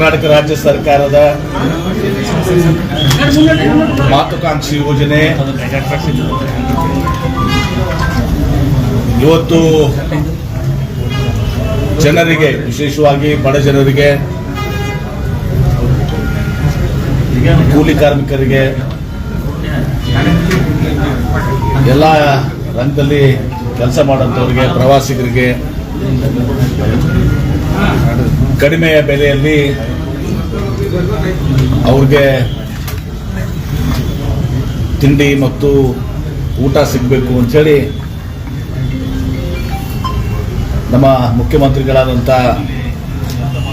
ಕರ್ನಾಟಕ ರಾಜ್ಯ ಸರ್ಕಾರದ ಮಾತುಕಾಂಕ್ಷಿ ಯೋಜನೆ. ಇವತ್ತು ಜನರಿಗೆ, ವಿಶೇಷವಾಗಿ ಬಡ ಜನರಿಗೆ, ಕೂಲಿ ಕಾರ್ಮಿಕರಿಗೆ, ಎಲ್ಲ ರಂಗದಲ್ಲಿ ಕೆಲಸ ಮಾಡೋಂಥವ್ರಿಗೆ ಪ್ರವಾಸಿಗರಿಗೆ ಕಡಿಮೆಯ ಬೆಲೆಯಲ್ಲಿ ಅವ್ರಿಗೆ ತಿಂಡಿ ಮತ್ತು ಊಟ ಸಿಗಬೇಕು ಅಂಥೇಳಿ ನಮ್ಮ ಮುಖ್ಯಮಂತ್ರಿಗಳಾದಂಥ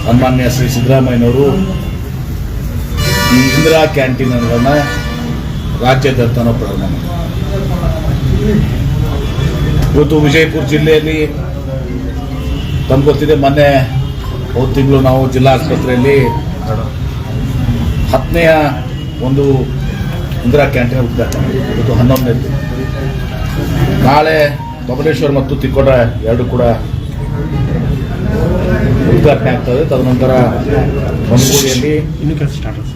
ಸನ್ಮಾನ್ಯ ಶ್ರೀ ಸಿದ್ದರಾಮಯ್ಯನವರು ಈ ಇಂದಿರಾ ಕ್ಯಾಂಟೀನ್ಗಳನ್ನು ರಾಜ್ಯಾದ್ಯಂತನೂ ಪ್ರಾರಂಭ ಮಾಡಿದ್ದಾರೆ ಇವತ್ತು ವಿಜಯಪುರ ಜಿಲ್ಲೆಯಲ್ಲಿ, ತಮ್ಗೆ ಗೊತ್ತಿದೆ, ಮೊನ್ನೆ ಹೋದ ತಿಂಗಳು ನಾವು ಜಿಲ್ಲಾ ಆಸ್ಪತ್ರೆಯಲ್ಲಿ ಹತ್ತನೆಯ ಒಂದು ಇಂದಿರಾ ಕ್ಯಾಂಟೀನ್ ಉದ್ಘಾಟನೆ ಇವತ್ತು ಹನ್ನೊಂದನೇ ನಾಳೆ ಬಬಲೇಶ್ವರ್ ಮತ್ತು ತಿಕ್ಕೋಟ ಎರಡು ಕೂಡ ಉದ್ಘಾಟನೆ ಆಗ್ತದೆ. ತದನಂತರ ಮನಗೂಡಿಯಲ್ಲಿ ಇನ್ನು ಕೆಲಸ ಸ್ಟಾರ್ಟ್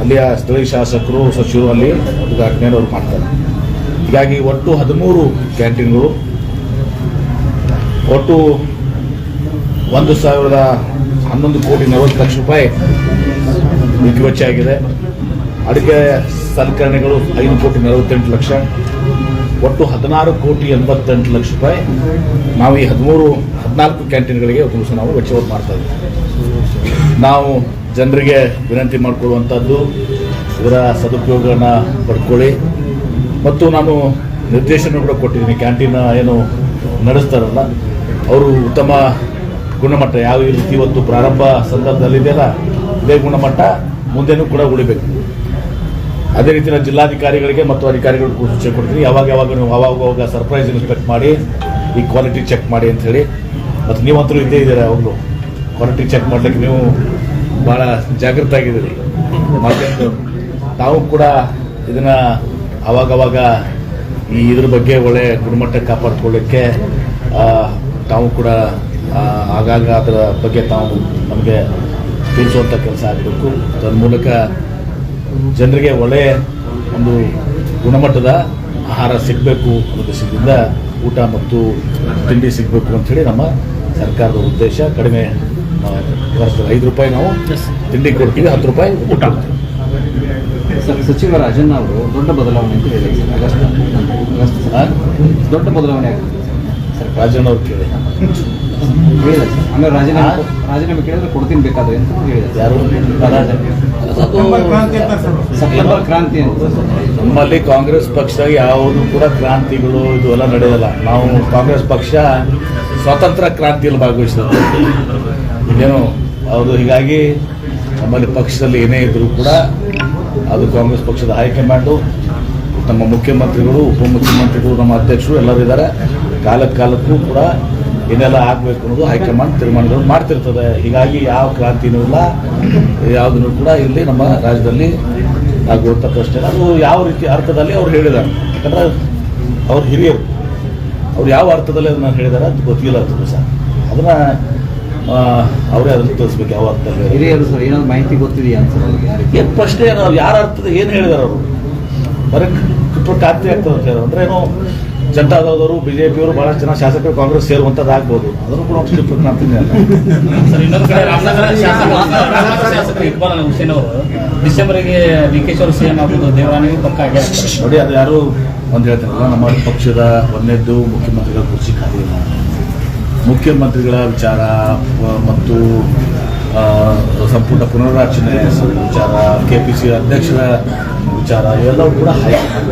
ಅಲ್ಲಿಯ ಸ್ಥಳೀಯ ಶಾಸಕರು ಸಚಿವರು ಅಲ್ಲಿ ಉದ್ಘಾಟನೆಯನ್ನು ಅವರು ಮಾಡ್ತಾರೆ. ಹೀಗಾಗಿ ಒಟ್ಟು ಹದಿಮೂರು ಕ್ಯಾಂಟೀನ್ಗಳು. ಒಟ್ಟು ಒಂದು ಸಾವಿರದ ಹನ್ನೊಂದು ಕೋಟಿ ನಲವತ್ತು ಲಕ್ಷ ರೂಪಾಯಿ ಇದಕ್ಕೆ ವೆಚ್ಚ ಆಗಿದೆ. ಅಡುಗೆ ಸಲಕರಣೆಗಳು ಐದು ಕೋಟಿ ನಲವತ್ತೆಂಟು ಲಕ್ಷ, ಒಟ್ಟು ಹದಿನಾರು ಕೋಟಿ ಎಂಬತ್ತೆಂಟು ಲಕ್ಷ ರೂಪಾಯಿ. ನಾವು ಈ ಹದಿಮೂರು, ಹದಿನಾಲ್ಕು ಕ್ಯಾಂಟೀನ್ಗಳಿಗೆ ದಿವಸ ನಾವು ವೆಚ್ಚವನ್ನು ಮಾಡ್ತಾ ಇದ್ದೀವಿ. ನಾವು ಜನರಿಗೆ ವಿನಂತಿ ಮಾಡಿಕೊಳ್ಳುವಂಥದ್ದು, ಇದರ ಸದುಪಯೋಗನ ಪಡ್ಕೊಳ್ಳಿ. ಮತ್ತು ನಾನು ನಿರ್ದೇಶನ ಕೂಡ ಕೊಟ್ಟಿದ್ದೀನಿ, ಕ್ಯಾಂಟೀನ್ ಏನು ನಡೆಸ್ತಾರಲ್ಲ ಅವರು ಉತ್ತಮ ಗುಣಮಟ್ಟ ಯಾವ ರೀತಿ ಇವತ್ತು ಪ್ರಾರಂಭ ಸಂದರ್ಭದಲ್ಲಿದೆಯಲ್ಲ, ಇದೇ ಗುಣಮಟ್ಟ ಮುಂದೆನೂ ಕೂಡ ಉಳಿಬೇಕು. ಅದೇ ರೀತಿ ಜಿಲ್ಲಾಧಿಕಾರಿಗಳಿಗೆ ಮತ್ತು ಅಧಿಕಾರಿಗಳು ಸೂಚನೆ ಕೊಡ್ತೀನಿ. ಯಾವಾಗ ಯಾವಾಗ ನೀವು ಅವಾಗ ಅವಾಗ ಸರ್ಪ್ರೈಸ್ ಇನ್ಸ್ಪೆಕ್ಟ್ ಮಾಡಿ, ಈ ಕ್ವಾಲಿಟಿ ಚೆಕ್ ಮಾಡಿ ಅಂತ ಹೇಳಿ. ಮತ್ತು ನೀವಂತರೂ ಇದ್ದೇ ಇದ್ದೀರಾ ಅವರು ಕ್ವಾಲಿಟಿ ಚೆಕ್ ಮಾಡ್ಲಿಕ್ಕೆ ನೀವು ಭಾಳ ಜಾಗೃತ ಆಗಿದ್ದೀರಿ. ಮತ್ತೊಂದು, ತಾವು ಕೂಡ ಇದನ್ನು ಅವಾಗವಾಗ ಈ ಇದ್ರ ಬಗ್ಗೆ ಒಳ್ಳೆ ಗುಣಮಟ್ಟ ಕಾಪಾಡಿಕೊಳ್ಳಿಕ್ಕೆ ತಾವು ಕೂಡ ಆಗಾಗ ಅದರ ಬಗ್ಗೆ ತಾವು ನಮಗೆ ತಿಳಿಸುವಂಥ ಕೆಲಸ ಆಗಬೇಕು. ತನ್ಮೂಲಕ ಜನರಿಗೆ ಒಳ್ಳೆಯ ಒಂದು ಗುಣಮಟ್ಟದ ಆಹಾರ ಸಿಗಬೇಕು ಅನ್ನೋ ಉದ್ದೇಶದಿಂದ ಊಟ ಮತ್ತು ತಿಂಡಿ ಸಿಗಬೇಕು ಅಂಥೇಳಿ ನಮ್ಮ ಸರ್ಕಾರದ ಉದ್ದೇಶ. ಕಡಿಮೆ ಐದು ರೂಪಾಯಿ ನಾವು ತಿಂಡಿ ಕೊಡ್ತೀವಿ ಹತ್ತು ರೂಪಾಯಿ ಊಟ. ಸರ್ ಸಚಿವ ರಾಜಣ್ಣ ಅವರು ದೊಡ್ಡ ಬದಲಾವಣೆ ಅಂತ. ಆ? ದೊಡ್ಡ ಬದಲಾವಣೆ ಆಗ್ತದೆ ಸರ್. ರಾಜಣ್ಣ ಅವ್ರು ಕೇಳಿ. ಆಮೇಲೆ ರಾಜೀನಾಮೆ ರಾಜೀನಾಮೆ ಕೇಳಿದ್ರೆ ಕೊಡ್ತೀನಿ ಬೇಕಾದ್ರೆ ಅಂತ ಸೆಪ್ಟೆಂಬರ್ ಕ್ರಾಂತಿ ಅಂತ ನಮ್ಮಲ್ಲಿ ಕಾಂಗ್ರೆಸ್ ಪಕ್ಷ ಯಾವುದು ಕೂಡ ಕ್ರಾಂತಿಗಳು ಇದು ಎಲ್ಲ ನಡೆಯಲ್ಲ. ನಾವು ಕಾಂಗ್ರೆಸ್ ಪಕ್ಷ ಸ್ವಾತಂತ್ರ್ಯ ಕ್ರಾಂತಿಯಲ್ಲಿ ಭಾಗವಹಿಸಿದ್ರು ಏನು ಅವರು ಹೀಗಾಗಿ ನಮ್ಮಲ್ಲಿ ಪಕ್ಷದಲ್ಲಿ ಏನೇ ಇದ್ದರೂ ಕೂಡ ಅದು ಕಾಂಗ್ರೆಸ್ ಪಕ್ಷದ ಹೈಕಮಾಂಡು ನಮ್ಮ ಮುಖ್ಯಮಂತ್ರಿಗಳು ಉಪಮುಖ್ಯಮಂತ್ರಿಗಳು ನಮ್ಮ ಅಧ್ಯಕ್ಷರು ಎಲ್ಲರೂ ಇದ್ದಾರೆ. ಕಾಲಕ್ಕೆ ಕಾಲಕ್ಕೂ ಕೂಡ ಏನೆಲ್ಲ ಆಗಬೇಕು ಅನ್ನೋದು ಹೈಕಮಾಂಡ್ ತೀರ್ಮಾನಗಳು ಮಾಡ್ತಿರ್ತದೆ. ಹೀಗಾಗಿ ಯಾವ ಕ್ರಾಂತಿನೂ ಇಲ್ಲ. ಯಾವುದನ್ನು ಕೂಡ ಇಲ್ಲಿ ನಮ್ಮ ರಾಜ್ಯದಲ್ಲಿ ಆಗುವಂಥ ಪ್ರಶ್ನೆ ಅದು ಯಾವ ರೀತಿ ಅರ್ಥದಲ್ಲಿ ಅವ್ರು ಹೇಳಿದ್ದಾರೆ. ಯಾಕಂದ್ರೆ ಅವ್ರು ಹಿರಿಯರು. ಅವ್ರು ಯಾವ ಅರ್ಥದಲ್ಲಿ ಅದನ್ನ ಹೇಳಿದ್ದಾರೆ ಅದು ಗೊತ್ತಿಲ್ಲ ಅದು ಸರ್ ಅದನ್ನ ಅವರೇ ಅದನ್ನು ತೋರಿಸ್ಬೇಕು ಯಾವ ಅರ್ಥದಲ್ಲಿ. ಹಿರಿಯರು ಸರ್ ಏನಾದ್ರು ಮಾಹಿತಿ ಗೊತ್ತಿದೆಯಾ ಅಂತ ಏನು ಪ್ರಶ್ನೆ ಏನು ಅವ್ರು ಯಾರ ಅರ್ಥದ ಏನು ಹೇಳಿದಾರೆ ಅವರು? ಬರೀ ಕ್ರಾಂತಿ ಆಗ್ತದೆ ಅಂತ ಹೇಳೋ ಅಂದ್ರೆ ಏನು ಜನತಾದವರು ಬಿಜೆಪಿಯವರು ಬಹಳ ಜನ ಶಾಸಕರು ಕಾಂಗ್ರೆಸ್ ಸೇರುವಂಥದ್ದು ಆಗ್ಬೋದು ಅದನ್ನು ಕೂಡ ಒಂದು ಕಿತ್ತು ಮಾಡ್ತೀನಿ ಇಕ್ಬಾಲ್ ಹುಸೇನ್ ಅವರು. ಡಿಸೆಂಬರ್ಗೆ ಡಿ ಕೆ ಸಿಎಂ ದೇವರಾಣಿಗೆ ಪಕ್ಕ ನೋಡಿ ಅದು ಯಾರು ಒಂದು ಹೇಳ್ತಾರಲ್ಲ ನಮ್ಮ ಪಕ್ಷದ ಒಂದೇದ್ದು ಮುಖ್ಯಮಂತ್ರಿಗಳ ಕುರ್ಚಿ ಖಾಲಿ ಇಲ್ಲ. ಮುಖ್ಯಮಂತ್ರಿಗಳ ವಿಚಾರ ಮತ್ತು ಸಂಪುಟ ಪುನರ್ರಚನೆ ವಿಚಾರ ಕೆ ಪಿ ಸಿ ಅಧ್ಯಕ್ಷರ ವಿಚಾರ ಇವೆಲ್ಲವೂ ಕೂಡ ಹೈಕಮಾಂಡ್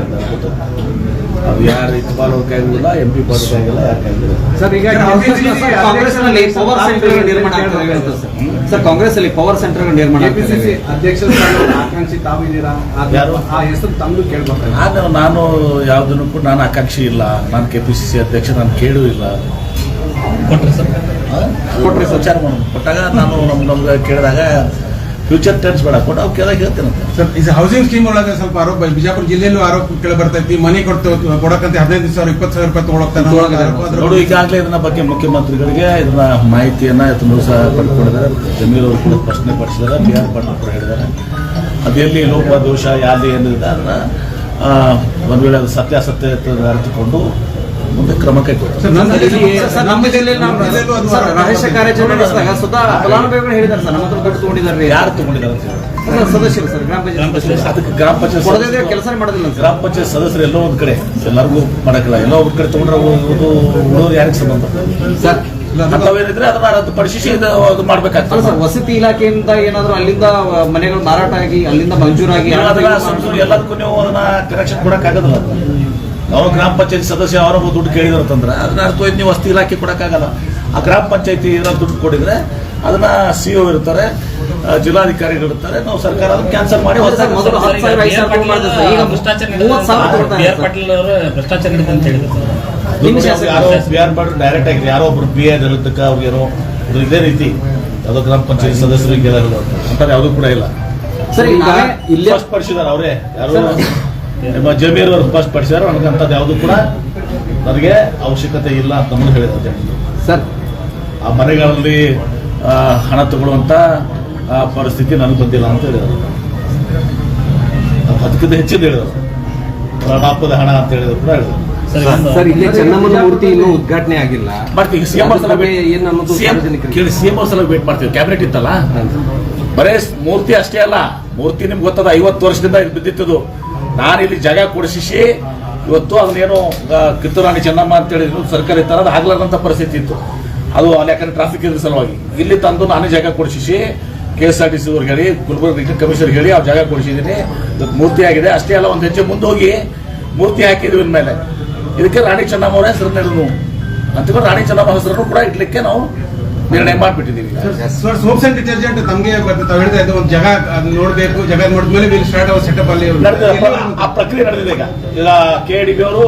ಅದು ಯಾರು ಇದು ಅವ್ರ ಕೈಗಿಲ್ಲ ಎಂ ಪಿ ಪಾರ್ಟಿ ಕೈಗಿಲ್ಲ ಸರ್ ಈಗ ಕಾಂಗ್ರೆಸ್ನಲ್ಲಿ ಪವರ್ ಸೆಂಟರ್ ನಿರ್ಮಾಣ ಸರ್. ಸರ್ ಕಾಂಗ್ರೆಸ್ ಅಲ್ಲಿ ಪವರ್ ಸೆಂಟರ್ ನಿರ್ಮಾಣ ಅಧ್ಯಕ್ಷ ಆಕಾಂಕ್ಷಿ ತಾವಿದ್ದೀರಾ? ಆ- ಯಾರು? ಆ ಹೆಸರು ತಮ್ಮದು ಕೇಳ್ಬೇಕು ನಾನು ನಾನು ಯಾವುದನ್ನು ಕೂಡ ನಾನು ಆಕಾಂಕ್ಷಿ ಇಲ್ಲ. ನಾನು ಕೆ ಪಿ ಸಿ ಸಿ ಅಧ್ಯಕ್ಷ ನಾನು ಕೇಳೂ ಇಲ್ಲ. ಕೊಟ್ಟರೆ ಸರ್. ಕೊಟ್ಟರೆ ವಿಚಾರ ಮಾಡೋಣ. ಕೊಟ್ಟಾಗ ನಾನು ನಮ್ಗೆ ನಮ್ಗೆ ಕೇಳಿದಾಗ ಫ್ಯೂಚರ್ ಟೆನ್ಸ್ ಬೇಡ ಕೊಟ್ಟು ಅವ್ರು ಕೇಳಾಗ ಹೇಳ್ತೇನಂತೆ ಸರ್ ಇದು ಹೌಸಿಂಗ್ ಸ್ಕೀಮ್ ಒಳಗೆ ಸ್ವಲ್ಪ ಆರೋಪ ಬಿಜಾಪುರ ಜಿಲ್ಲೆಯಲ್ಲೂ ಆರೋಪ ಕೇಳಿ ಇತ್ತು. ಮನೆ ಕೊಡ್ತು ಕೊಡಕಂತ ಹದಿನೈದು ಸಾವಿರ ಇಪ್ಪತ್ತು ಸಾವಿರ ರೂಪಾಯಿ ತಗೊಳಕ್ತಾರೆ. ನೋಡು ಈಗಾಗಲೇ ಇದನ್ನ ಬಗ್ಗೆ ಮುಖ್ಯಮಂತ್ರಿಗಳಿಗೆ ಇದನ್ನ ಮಾಹಿತಿಯನ್ನ ತುಂಬ ಸಹ ಪಡ್ಕೊಂಡಿದ್ದಾರೆ. ಜಮೀರ್ ಅವರು ಕೂಡ ಪ್ರಶ್ನೆ ಪಡಿಸಿದ್ದಾರೆ. ಬಿ ಆರ್ ಪಾಟೀಲ್ ಕೂಡ ಹೇಳಿದ್ದಾರೆ. ಅದೆಲ್ಲಿ ಲೋಪ ದೋಷ ಯಾವುದೇ ಏನಿದೆ ಅದನ್ನ ಒಂದು ಒಂದ್ ವೇಳೆ ಅದು ಸತ್ಯಾಸತ್ಯ ಅರಿತುಕೊಂಡು ಮುಂದೆ ಕ್ರಮ ರಹಸ್ಯ ಕಾರ್ಯಾಚರಣೆ ನಡೆಸಿದಾಗ ಸ್ವತಃ ಫಲಾನುಭವಿಗಳು ಹೇಳಿದ್ದಾರೆ ಸರ್ ನಮ್ಮ ಹತ್ರ ದುಡ್ಡು ತಗೊಂಡಿದ್ದಾರೆ ಯಾರು ತಗೊಂಡಿದ್ದಾರೆ ಸದಸ್ಯರು ಸರ್ ಗ್ರಾಮ ಪಂಚಾಯತ್ ಅದಕ್ಕೆ ಗ್ರಾಮ ಪಂಚಾಯತ್ ಕೆಲಸ ಮಾಡೋದಿಲ್ಲ ಸರ್ ಗ್ರಾಮ ಪಂಚಾಯತ್ ಸದಸ್ಯರು ಎಲ್ಲೋ ಒಂದ್ ಕಡೆ ಎಲ್ಲರಿಗೂ ಮಾಡಕ್ಕಿಲ್ಲ. ಎಲ್ಲೋ ಒಂದ್ ಕಡೆ ತಗೊಂಡ್ರೆ ಉಳಿದು ಉಳಿದವ್ರು ಯಾರಿಗೆ ಸಂಬಂಧ? ಸರ್ ಅಂತವೇನಿದ್ರೆ ಅದನ್ನ ರದ್ದುಪಡಿಸಿ ಅದು ಮಾಡ್ಬೇಕಾಗ್ತದೆ. ಸರ್ ವಸತಿ ಇಲಾಖೆಯಿಂದ ಏನಾದ್ರು ಅಲ್ಲಿಂದ ಮನೆಗಳು ಮಾರಾಟ ಆಗಿ ಅಲ್ಲಿಂದ ಮಂಜೂರಾಗಿ ಎಲ್ಲದಕ್ಕೂ ನೀವು ಅದನ್ನ ಕನೆಕ್ಷನ್ ಕೊಡಕ್ ನಾವು ಗ್ರಾಮ ಪಂಚಾಯತಿ ಸದಸ್ಯ ಅವರ ದುಡ್ಡು ಕೇಳಿದ್ರು ಅಂತಂದ್ರೆ ಅದನ್ನ ಅರ್ಥ ಹೋಯ್ತು ನೀವು ವಸ್ತಿ ಇಲಾಖೆ ಕೊಡೋಕ್ಕಾಗಲ್ಲ. ಆ ಗ್ರಾಮ ಪಂಚಾಯತಿ ಇರೋ ದುಡ್ಡು ಕೊಡಿದ್ರೆ ಅದನ್ನ ಸಿಒ ಇರ್ತಾರೆ ಜಿಲ್ಲಾಧಿಕಾರಿಗಳಿರ್ತಾರೆ ಜಿಲ್ಲಾಧಿಕಾರಿಗಳು ಇರ್ತಾರೆ ನಾವು ಸರ್ಕಾರ ಅದನ್ನ ಕ್ಯಾನ್ಸಲ್ ಮಾಡಿ ಅವರು ಯಾರೋ ಬಿ ಆರ್ ಪಾಟೀಲ್ ಡೈರೆಕ್ಟ್ ಆಗಿ ಯಾರೋ ಒಬ್ರು ಬಿ ಎ ಇರೋದಕ್ಕೆ ಅವ್ರಿಗೇನೋ ಇದು ಇದೇ ರೀತಿ ಅದು ಗ್ರಾಮ ಪಂಚಾಯತ್ ಸದಸ್ಯರಿಗೆ ಅಂತಾರೆ ಯಾವುದೂ ಕೂಡ ಇಲ್ಲ. ಸರಿ ಇಲ್ಲೇ ಫಸ್ಟ್ ಪಡಿಸಿದಾರೆ ಅವರೇ ಯಾರು ನಿಮ್ಮ ಜಮೀರ್ ಅವರು ಫಸ್ಟ್ ಪಡಿಸಿದಾರೆ ನನಗಂತದ್ದು ಯಾವುದು ಕೂಡ ನನಗೆ ಅವಶ್ಯಕತೆ ಇಲ್ಲ ಅಂತ ನಮಗೆ ಹೇಳಿದ್ದಾರೆ. ಸರ್. ಆ ಮನೆಗಳಲ್ಲಿ ಆ, ಹಣ ತಗೊಳ್ಳುವಂತ ಆ, ಪರಿಸ್ಥಿತಿ ನನಗೆ ಬಂದಿಲ್ಲ ಅಂತ ಹೇಳಿದರು ಅದಕ್ಕಿಂತ ಹೆಚ್ಚಿದ್ದು ಹೇಳಿದರು ಪ್ರಣಾಪದ ಹಣ ಅಂತ ಹೇಳಿದ್ರು ಕೂಡ ಹೇಳಿದರು ಸರ್ ಇನ್ನೊಂದು- ಇಲ್ಲೇ ಚೆನ್ನಮ್ಮನ ಮೂರ್ತಿ ಇನ್ನೂ ಉದ್ಘಾಟನೆ ಆಗಿಲ್ಲ. ಮಾಡ್ತೀವಿ ಸಿಎಂ ಅದ್ರ ಬಗ್ಗೆ ಅನ್ನೋದು ಸಾರ್ವಜನಿಕರಿಗೆ? ಕೇಳಿ ಸಿಎಂ ಅವ್ರ ಸಲ ವೇಟ್ ಮಾಡ್ತೀವಿ ಕ್ಯಾಬಿನೆಟ್ ಇತ್ತಲ್ಲ? ಬರೇ ಸ್- ಮೂರ್ತಿ ಅಷ್ಟೇ ಅಲ್ಲ ಮೂರ್ತಿ ನಿಮ್ಗೆ ಗೊತ್ತದ ಐವತ್ತು ವರ್ಷದಿಂದ ಬಿದ್ದಿತ್ತು ಬಿದ್ದಿತ್ತದು ನಾನು ಇಲ್ಲಿ ಜಾಗ ಕೊಡಿಸಿ ಇವತ್ತು ಅದನ್ನೇನು ಕಿತ್ತೂರು ರಾಣಿ ಚೆನ್ನಮ್ಮ ಅಂತ ಹೇಳಿದ್ರು ಸರ್ಕಾರಿ ತರ ಅದು ಆಗ್ಲಾರ್ದಂತ ಪರಿಸ್ಥಿತಿ ಇತ್ತು. ಅದು ಅಲ್ಲಿ ಯಾಕಂದ್ರೆ ಟ್ರಾಫಿಕ್ ಇದ್ರ ಸಲುವಾಗಿ. ಇಲ್ಲಿ ತಂದು ನಾನೇ ಜಾಗ ಕೊಡಿಸಿ K S R T C ಅವ್ರಿಗೆ ಹೇಳಿ, ಗುಲ್ಬರ್ಗ ಕಮಿಷನರ್ ಹೇಳಿ ಆ ಜಾಗ ಕೊಡಿಸಿದ್ದೀನಿ. ಮೂರ್ತಿ ಆಗಿದೆ. ಅಷ್ಟೇ ಅಲ್ಲ, ಒಂದು ಹೆಜ್ಜೆ ಮುಂದೆ ಹೋಗಿ ಮೂರ್ತಿ ಹಾಕಿದ್ವಿ ಮೇಲೆ ಇದಕ್ಕೆ ರಾಣಿ ಚೆನ್ನಮ್ಮ ಅವರ ನಾವು ಅಂತೂ ರಾಣಿ ಚೆನ್ನಮ್ಮ ಹೆಸರನ್ನು ಕೂಡ ಇಡ್ಲಿಕ್ಕೆ ನಾವು ನಿರ್ಣಯ ಮಾಡಿಬಿಟ್ಟಿದ್ದೀವಿ. ಸರ್ ಸೋಪ್ಸ್ ಅಂಡ್ ಡಿಟರ್ಜೆಂಟ್ ತಮಗೆ ತಾವು ಹೇಳ್ತಾ ಇದ್ದು ಒಂದು ಜಾಗ ನೋಡಬೇಕು ನೋಡ್ಬೇಕು ಜಾಗ ನೋಡಿದ್ಮೇಲೆ ವಿಲ್ ಸ್ಟಾರ್ಟ್ ಅವರ್ ಸೆಟಪ್ ಅಲ್ಲಿ ಆ ಪ್ರಕ್ರಿಯೆ ನಡೆದಿದೆ ಈಗ. ಈಗ ಕೆ ಡಿ ಬಿ ಅವರು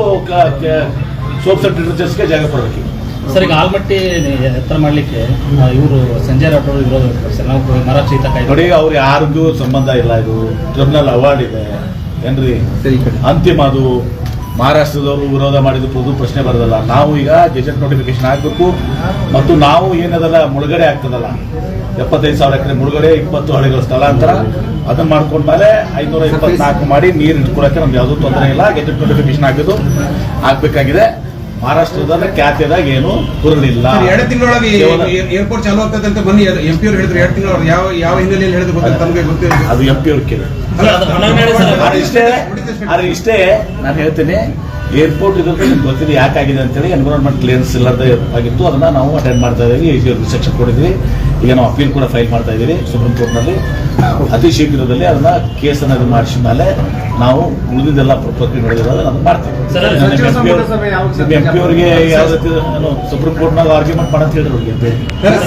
ಸೋಪ್ ಸೆಟ್ ಡಿಟರ್ಜೆಂಟ್ಸ್ಗೆ ಜಾಗ ಕೊಡಬೇಕು. ಸರ್ ಈಗ ಆಲ್ಮಟ್ಟಿ ಎತ್ತರ ಮಾಡ್ಲಿಕ್ಕೆ ಇವರು ಸಂಜಯ್ ರಾಠೋಡ್ ವಿರೋಧ ಸರ್ ನಾವು ಮರ ಚೀತ ನೋಡಿ ಅವ್ರು ಯಾರಿಗೂ ಸಂಬಂಧ ಇಲ್ಲ ಇದು. ಟ್ರಿಬ್ಯುನಲ್ ಅವಾರ್ಡ್ ಇದೆ. ಏನ್ರಿ? ಸರಿ, ಅಂತಿಮ ಅದು. ಮಹಾರಾಷ್ಟ್ರದವರು ವಿರೋಧ ಮಾಡಿದ್ರು ಪ್ರಶ್ನೆ ಬರೋದಲ್ಲ. ನಾವು ಈಗ ಗೆಜೆಟ್ ನೋಟಿಫಿಕೇಶನ್ ಆಗಬೇಕು ಮತ್ತು ನಾವು ಏನದಲ್ಲ, ಮುಳುಗಡೆ ಆಗ್ತದಲ್ಲ. ಎಪ್ಪತ್ತೈದು ಸಾವಿರ ಎಕರೆ ಮುಳುಗಡೆ ಇಪ್ಪತ್ತು ಹಳ್ಳಿಗಳ ಸ್ಥಳಾಂತರ. ಅದನ್ನ ಮಾಡ್ಕೊಂಡ್ಮೇಲೆ ಐನೂರ ಇಪ್ಪತ್ನಾಲ್ಕು ಮಾಡಿ ನೀರು ಇಟ್ಕೊಳಕ್ಕೆ ನಮ್ಗೆ ಯಾವುದೂ ತೊಂದರೆ ಇಲ್ಲ. ಗೆಜೆಟ್ ನೋಟಿಫಿಕೇಶನ್ ಹಾಕಿದ್ದು ಆಗ್ಬೇಕಾಗಿದೆ. ಮಹಾರಾಷ್ಟ್ರದಲ್ಲಿ ಖ್ಯಾತಿದಾಗ ಏನು ಕುರುಳಿಲ್ಲ ಎರಡು ತಿಂಗಳೊಳಗೆ ಏರ್ಪೋರ್ಟ್ ಚಾಲು ಆಗ್ತದೆ ಅಂತ ಬನ್ನಿ ಎಂ ಪಿ ಅವ್ರು ಹೇಳಿದ್ರು ಎರಡು ತಿಂಗಳೊಳಗೆ ಯಾವ ಯಾವ ಹಿನ್ನೆಲೆಯಲ್ಲಿ ಹೇಳಿದ್ರು ಗೊತ್ತಿಲ್ಲ ತಮಗೆ ಗೊತ್ತಿಲ್ಲ ಅದು ಎಂ ಪಿ ಅವ್ರ ಕೇಳಿ ಅಲ್ಲ, ಅದು ಹೊಣೆ ಸರ್. ಆದ್ರೆ ಇಷ್ಟೇ ಇಷ್ಟೇ ನಾನು ಹೇಳ್ತೀನಿ. ಏರ್ಪೋರ್ಟ್ ಇದ್ರೆ ನಿಮ್ಗೆ ಗೊತ್ತಿದೆ ಯಾಕಾಗಿದೆ ಅಂತೇಳಿ ಎನ್ವಿರಾನ್ಮೆಂಟ್ ಕ್ಲಿಯರೆನ್ಸ್ ಇಲ್ಲದೆ ಆಗಿತ್ತು. ಅದನ್ನ ನಾವು ಅಟೆಂಡ್ ಮಾಡ್ತಾ ಇದ್ದೀವಿ. ರಿಸೆಕ್ಷನ್ ಕೊಡಿದ್ವಿ ಈಗ ನಾವು ಅಪೀಲ್ ಕೂಡ ಫೈಲ್ ಮಾಡ್ತಾ ಇದ್ದೀವಿ ಸುಪ್ರೀಂ ಕೋರ್ಟ್ನಲ್ಲಿ. ಅತಿ ಶೀಘ್ರದಲ್ಲಿ ಅದನ್ನ ಕೇಸನ್ನು ಇದು ಮಾಡಿಸಿದ ಮೇಲೆ ನಾವು ಉಳಿದಿದ್ದೆಲ್ಲ ಪ್ರಕ್ರಿಯೆ ನಡೆದಿರೋದು ಅದನ್ನ ಮಾಡ್ತೀವಿ. ಸರ್, ಸಚಿವ ಸಂಪುಟ ಸಭೆ ಯಾವಾಗ ಎಂ ಪಿ ಅವರಿಗೆ ಯಾವ ರೀತಿ ಸುಪ್ರೀಂ ಕೋರ್ಟ್ನಾಗ ಆರ್ಗ್ಯುಮೆಂಟ್ ಮಾಡಂತ ಹೇಳಿದ್ರು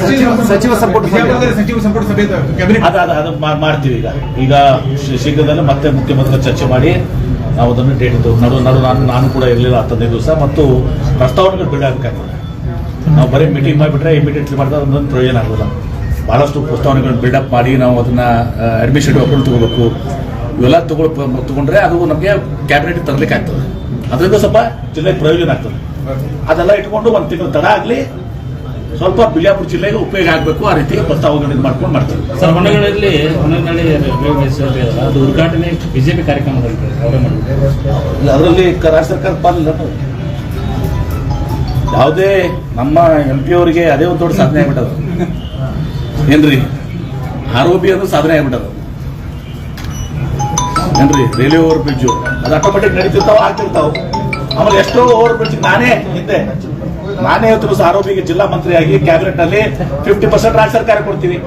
ಸಚಿವ- ಸಂಪುಟ ಸಭೆ. ಸಚಿವ ಸಂಪುಟ ಸಭೆ ಕ್ಯಾಬಿನೆಟ್ ಅದ ಅದ- ಮಾಡ್ತೀವಿ ಈಗ. ಈಗ ಶೀಘ್ರದಲ್ಲಿ ಶೀಘ್ರದಲ್ಲೇ ಮತ್ತೆ ಮುಖ್ಯಮಂತ್ರಿ ಚರ್ಚೆ ಮಾಡಿ ನಾವು ಅದನ್ನು ಡೇಟ್ ಇತ್ತು ನಡು ನಡು ನಾನು ನಾನು ಕೂಡ ಇರಲಿಲ್ಲ ಹತ್ತದೈದು ದಿವಸ ಮತ್ತು ಪ್ರಸ್ತಾವನೆಗಳು ಬಿಡಬೇಕಾಗ್ತದೆ ನಾವು ಬರೀ ಮೀಟಿಂಗ್ ಮಾಡಿಬಿಟ್ರೆ ಇಮಿಡಿಯೇಟ್ಲಿ ಮಾಡಿದ್ರೆ ಅದೊಂದು ಪ್ರಯೋಜನ ಆಗೋಲ್ಲ ಭಾಳಷ್ಟು ಪ್ರಸ್ತಾವನೆಗಳನ್ನ ಬಿಲ್ಡಪ್ ಮಾಡಿ ನಾವು ಅದನ್ನು ಅಡ್ಮಿಷನ್ ಅಪ್ರೂವಲ್ ತಗೋಬೇಕು. ಇವೆಲ್ಲ ತಗೊಳ್, ತೊಗೊಂಡ್ರೆ ಅದು ನಮಗೆ ಕ್ಯಾಬಿನೆಟ್ ತರಲಿಕ್ಕೆ ಆಗ್ತದೆ ಅದರಿಂದ ಸ್ವಲ್ಪ ಜಿಲ್ಲೆಗೆ ಪ್ರಯೋಜನ ಆಗ್ತದೆ. ಅದೆಲ್ಲ ಇಟ್ಕೊಂಡು ಒಂದು ತಿಂಗಳು ತಡ ಆಗಲಿ ಸ್ವಲ್ಪ ಬಿಜಾಪುರ ಜಿಲ್ಲೆಗೆ ಉಪಯೋಗ ಆಗಬೇಕು ಆ ರೀತಿ ಪ್ರಸ್ತಾವನೆಗಳು ಹೋಗಿ ಮಾಡ್ಕೊಂಡು ಮಾಡ್ತೀವಿ. ಸರ್ ಹೊನ್ನಳ್ಳಿ ಹೊನ್ನಳ್ಳಿ ರೈಲ್ವೆ ಅದು ಉದ್ಘಾಟನೆ ಬಿಜೆಪಿ ಕಾರ್ಯಕ್ರಮದಲ್ಲಿ ಅವರೇ ಮಾಡಿದ್ರು ಇಲ್ಲ, ಅದರಲ್ಲಿ ಕ- ರಾಜ್ಯ ಸರ್ಕಾರ ಪಾಲಿಲ್ಲ ನಾವು. ಯಾವುದೇ ನಮ್ಮ ಎಂ ಪಿ ಅವರಿಗೆ ಅದೇ ಒಂದು ದೊಡ್ಡ ಸಾಧನೆ ಆಗ್ಬಿಟ್ಟದ. ಏನ್ರಿ? ಆರೋಪಿ ಅದು ಸಾಧನೆ ಆಗ್ಬಿಟ್ಟದ. ಏನ್ರಿ? ರೈಲ್ವೆ ಓವರ್ ಬ್ರಿಡ್ಜು ಅದು ಆಟೋಮೆಟಿಕ್ ನಡೀತಿರ್ತಾವ ಆಗ್ತಿರ್ತಾವ. ಆಮೇಲೆ ಎಷ್ಟೋ ಓವರ್ ಬ್ರಿಡ್ಜ್ ನಾನೇ ಹಿಂದೆ. ನಾನೇ ಹೇಳ್ತಿರೋ ಆರೋಪಿಗೆ ಜಿಲ್ಲಾ ಮಂತ್ರಿಯಾಗಿ ಕ್ಯಾಬಿನೆಟ್ನಲ್ಲಿ ಫಿಫ್ಟಿ ಪರ್ಸೆಂಟ್ ರಾಜ್ಯ ಸರ್ಕಾರ ಕೊಡ್ತೀವಿ.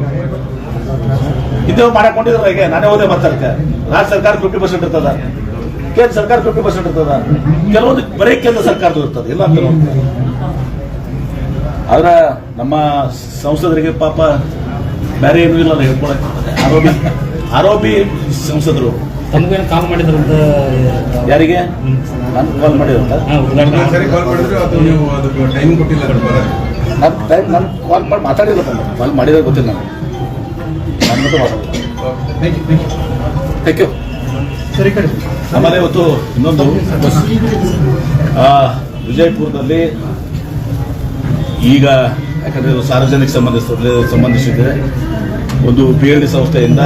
ಇದು ಮಾಡಕೊಂಡಿದ್ರೆ ಹೇಗೆ? ನಾನೇ ಹೋದೆ ಮಾತಾಡ್ತೆ ರಾಜ್ಯ ಸರ್ಕಾರ ಫಿಫ್ಟಿ ಪರ್ಸೆಂಟ್ ಇರ್ತದ? ಕೇಂದ್ರ ಸರ್ಕಾರ ಫಿಫ್ಟಿ ಪರ್ಸೆಂಟ್ ಇರ್ತದ? ಕೆಲವೊಂದು ಬರೀ ಕೇಂದ್ರ ಸರ್ಕಾರದ ಇರ್ತದೆ, ಇಲ್ಲ ಅಂತ ಆದ್ರೆ ನಮ್ಮ ಸಂಸದರಿಗೆ ಪಾಪ ಬೇರೆ ಏನೂ ಇಲ್ಲ ಹೇಳ್ಕೊಳಕ್ ಆರೋಪಿ ಆರೋಪಿ ಸಂಸದರು. ತಮಗೇನು ಕಾಲ್ ಮಾಡಿದ್ರು ಅಂತ ಯಾರಿಗೆ? ನಾನು ಕಾಲ್ ಉದ್ಘಾಟನೆ ಸರಿ ಕಾಲ್ ಮಾಡಿದ್ರು ಅದು ನೀವು ಅದಕ್ಕೆ ಟೈಮ್ ಕೊಟ್ಟಿಲ್ಲ. ನಾನು ಟೈಮ್ ನಾನು ಕಾಲ್ ಮಾಡಿ ಮಾತಾಡಿಲ್ಲ ಕಾಲ್ ಮಾಡಿದ್ರೆ ಗೊತ್ತಿಲ್ಲ ನಾನು ನನ್ನ ಮತ್ತೆ ಮಾತಾಡಿಲ್ಲ ಥ್ಯಾಂಕ್ ಯು ಆಮೇಲೆ ಇವತ್ತು ಇನ್ನೊಂದು ಆ, ವಿಜಯಪುರದಲ್ಲಿ ಈಗ ಯಾಕಂದ್ರೆ ಸಾರ್ವಜನಿಕ ಸಂಬಂಧಿಸಿದ ಸಂಬಂಧಿಸಿದೆ. ಒಂದು ಪಿ ಎಲ್ ಡಿ ಸಂಸ್ಥೆಯಿಂದ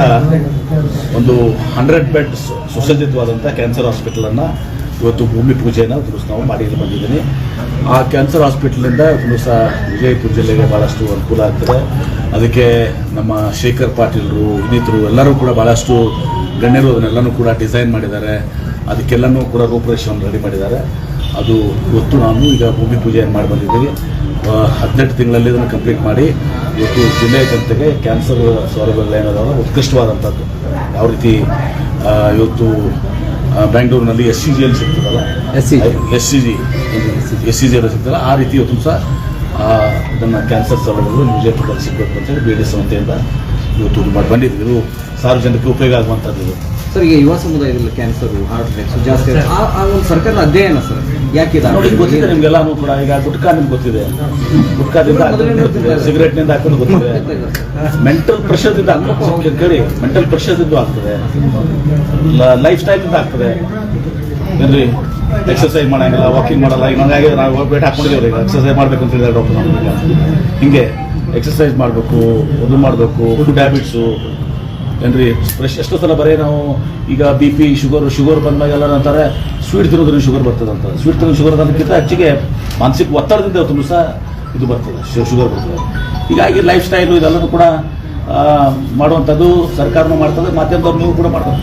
ಒಂದು ಹಂಡ್ರೆಡ್ ಬೆಡ್ ಸುಸಜ್ಜಿತವಾದಂಥ ಕ್ಯಾನ್ಸರ್ ಹಾಸ್ಪಿಟಲನ್ನು ಇವತ್ತು ಭೂಮಿ ಪೂಜೆಯನ್ನು ನಾವು ಮಾಡಿ ಬಂದಿದ್ದೀನಿ. ಆ ಕ್ಯಾನ್ಸರ್ ಹಾಸ್ಪಿಟ್ಲಿಂದ ಇವತ್ತು ಸಹ ವಿಜಯಪುರ ಜಿಲ್ಲೆಗೆ ಭಾಳಷ್ಟು ಅನುಕೂಲ ಆಗ್ತದೆ. ಅದಕ್ಕೆ ನಮ್ಮ ಶೇಖರ್ ಪಾಟೀಲರು ಇನ್ನಿತರು ಎಲ್ಲರೂ ಕೂಡ ಭಾಳಷ್ಟು ಗಣ್ಯರು ಅದನ್ನೆಲ್ಲನೂ ಕೂಡ ಡಿಸೈನ್ ಮಾಡಿದ್ದಾರೆ. ಅದಕ್ಕೆಲ್ಲನೂ ಕೂಡ ರೂಪರೇಷವನ್ನು ರೆಡಿ ಮಾಡಿದ್ದಾರೆ. ಅದು ಇವತ್ತು ನಾನು ಈಗ ಭೂಮಿ ಪೂಜೆಯನ್ನು ಮಾಡಿ ಬಂದಿದ್ದೀವಿ ಹದಿನೆಂಟು ತಿಂಗಳಲ್ಲಿ ಇದನ್ನು ಕಂಪ್ಲೀಟ್ ಮಾಡಿ ಇವತ್ತು ಜಿಲ್ಲೆಯ ಜನತೆಗೆ ಕ್ಯಾನ್ಸರ್ ಸೌಲಭ್ಯಗಳು ಏನದಾವ ಉತ್ಕೃಷ್ಟವಾದಂಥದ್ದು. ಯಾವ ರೀತಿ ಇವತ್ತು ಬೆಂಗಳೂರಿನಲ್ಲಿ ಎಸ್ ಸಿ ಜಿಯಲ್ಲಿ ಸಿಗ್ತದಲ್ಲ? S C S C G S C ಜಿಯಲ್ಲಿ ಸಿಗ್ತಲ್ಲ ಆ ರೀತಿ ಇವತ್ತು ಸಹ ಅದನ್ನು ಇದನ್ನು ಕ್ಯಾನ್ಸರ್ ಸೌಲಭ್ಯಗಳು ವಿಜಯಪುರದಲ್ಲಿ ಸಿಗಬೇಕು ಅಂತೇಳಿ ಬಿ ಡಿ ಸಂಸ್ಥೆಯಿಂದ ಇವತ್ತು ಮಾಡಿ ಬಂದಿದ್ದೀವಿ. ಇದು ಸಾರ್ವಜನಿಕ ಉಪಯೋಗ ಆಗುವಂಥದ್ದು ಸರ್ ಈಗ ಯುವ ಸಮುದಾಯದಲ್ಲಿ ಕ್ಯಾನ್ಸರ್ ಹಾರ್ಟ್ ಅಟ್ಯಾಕ್ಸ್ ಜಾಸ್ತಿ ಆ ಒಂದು ಸರ್ಕಾರದ ಅಧ್ಯಯನ ಸರ್ ಯಾಕೆ ಇದು ನೋಡಿ ಗೊತ್ತಿದೆ ಕೂಡ ಈಗ ಗುಟ್ಕಾ ನಿಮ್ಗೆ ಗೊತ್ತಿದೆ. ಗುಟ್ಕಾದಿಂದ ಸಿಗರೇಟ್ನಿಂದ ಹಾಕೋದು ಗೊತ್ತಿದೆ. ಮೆಂಟಲ್ ಪ್ರೆಷರ್ದಿಂದ ಹಾಕೋದು ಕೇಳಿ ಮೆಂಟಲ್ ಪ್ರೆಷರ್ದಿಂದ ಆಗ್ತದೆ. ಲೈಫ್ ಸ್ಟೈಲಿಂದ ಆಗ್ತದೆ. ಏನ್ರಿ ಎಕ್ಸರ್ಸೈಸ್ ಮಾಡಂಗಿಲ್ಲ ವಾಕಿಂಗ್ ಮಾಡಲ್ಲ ಹಂಗಾಗಿ ನಾವು ಬೇಟ ಹಾಕೊಂಡಿದ್ದೀವಿ ಈಗ ಎಕ್ಸರ್ಸೈಸ್ ಮಾಡಬೇಕು ಅಂತ ಹೇಳಿದ್ರೆ ಡಾಕ್ಟರ್ ನಮ್ಗೆ ಹಿಂಗೆ ಎಕ್ಸರ್ಸೈಸ್ ಮಾಡಬೇಕು ಅದು ಮಾಡಬೇಕು ಫುಡ್ ಹ್ಯಾಬಿಟ್ಸು ಏನ್ರಿ ಫ್ರೆಶ್ ಎಷ್ಟೋ ಸಲ ಬರೀ ನಾವು ಈಗ ಬಿ ಪಿ ಶುಗರ್ ಶುಗರ್ ಬಂದಾಗೆಲ್ಲ ಅಂತಾರೆ ಸ್ವೀಟ್ ತಿನ್ನೋದ್ರಿಂದ ಶುಗರ್ ಬರ್ತದೆ ಅಂತ ಸ್ವೀಟ್ ತಿನ್ನೋದು ಶುಗರ್ ಅದಕ್ಕಿಂತ ಹೆಚ್ಚಿಗೆ ಮಾನಸಿಕ ಒತ್ತಡದಿಂದ ತುಂಬ ಸಹ ಇದು ಬರ್ತದೆ ಶುಗರ್ ಬರ್ತದೆ. ಹೀಗಾಗಿ ಲೈಫ್ ಸ್ಟೈಲು ಇದೆಲ್ಲನೂ ಕೂಡ ಮಾಡುವಂಥದ್ದು ಸರ್ಕಾರನೂ ಮಾಡ್ತದೆ ಮಾಧ್ಯಮದವ್ರು ನೀವು ಕೂಡ ಮಾಡ್ತಾರೆ.